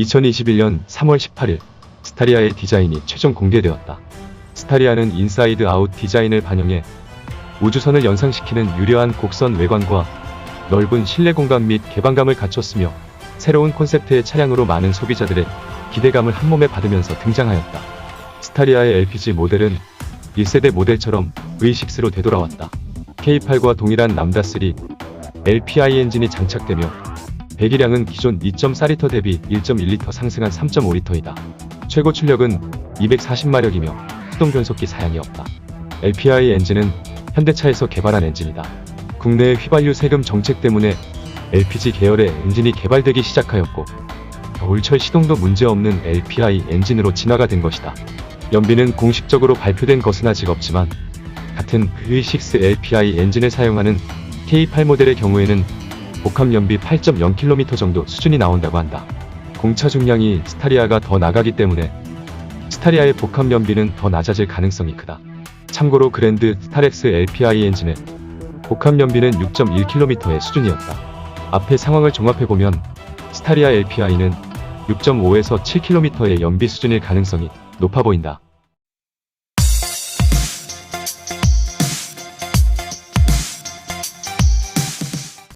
2021년 3월 18일 스타리아의 디자인이 최종 공개되었다. 스타리아는 인사이드 아웃 디자인을 반영해 우주선을 연상시키는 유려한 곡선 외관과 넓은 실내 공간 및 개방감을 갖췄으며 새로운 콘셉트의 차량으로 많은 소비자들의 기대감을 한몸에 받으면서 등장하였다. 스타리아의 LPG 모델은 1세대 모델처럼 V6로 되돌아왔다. K8과 동일한 람다3 LPI 엔진이 장착되며 배기량은 기존 2.4리터 대비 1.1리터 상승한 3.5리터이다. 최고 출력은 240마력이며 수동 변속기 사양이 없다. LPI 엔진은 현대차에서 개발한 엔진이다. 국내의 휘발유 세금 정책 때문에 LPG 계열의 엔진이 개발되기 시작하였고 겨울철 시동도 문제없는 LPI 엔진으로 진화가 된 것이다. 연비는 공식적으로 발표된 것은 아직 없지만 같은 V6 LPI 엔진을 사용하는 K8 모델의 경우에는 복합 연비 8.0km 정도 수준이 나온다고 한다. 공차 중량이 스타리아가 더 나가기 때문에 스타리아의 복합 연비는 더 낮아질 가능성이 크다. 참고로 그랜드 스타렉스 LPI 엔진의 복합 연비는 6.1km의 수준이었다. 앞의 상황을 종합해보면 스타리아 LPI는 6.5에서 7km의 연비 수준일 가능성이 높아 보인다.